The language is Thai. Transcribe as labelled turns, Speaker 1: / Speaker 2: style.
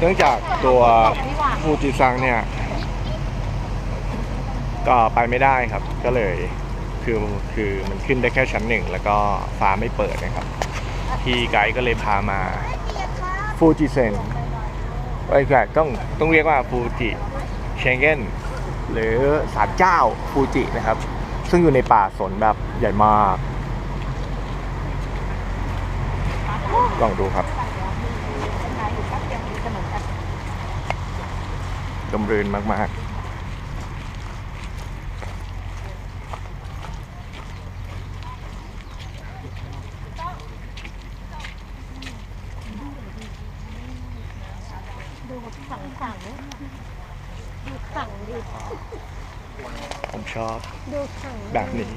Speaker 1: เนื่องจากตัวฟูจิซังเนี่ย ก็ไปไม่ได้ครับ ก็เลยคือคือมันขึ้นได้แค่ชั้นหนึ่งแล้วก็ฟ้าไม่เปิดนะครับที่ไกด์ก็เลยพามาฟูจิเซนไอ้ก็ต้องต้องเรียกว่าฟูจิเชงเก้นหรือศาลเจ้าฟูจินะครับ ซึ่งอยู่ในป่าสนแบบใหญ่มาก ลองดูครับ ลมรื่นมาก
Speaker 2: ดูขังขังดูขังดิ
Speaker 1: ๆ ผมชอบ
Speaker 2: ดูขัง
Speaker 1: แบบนี้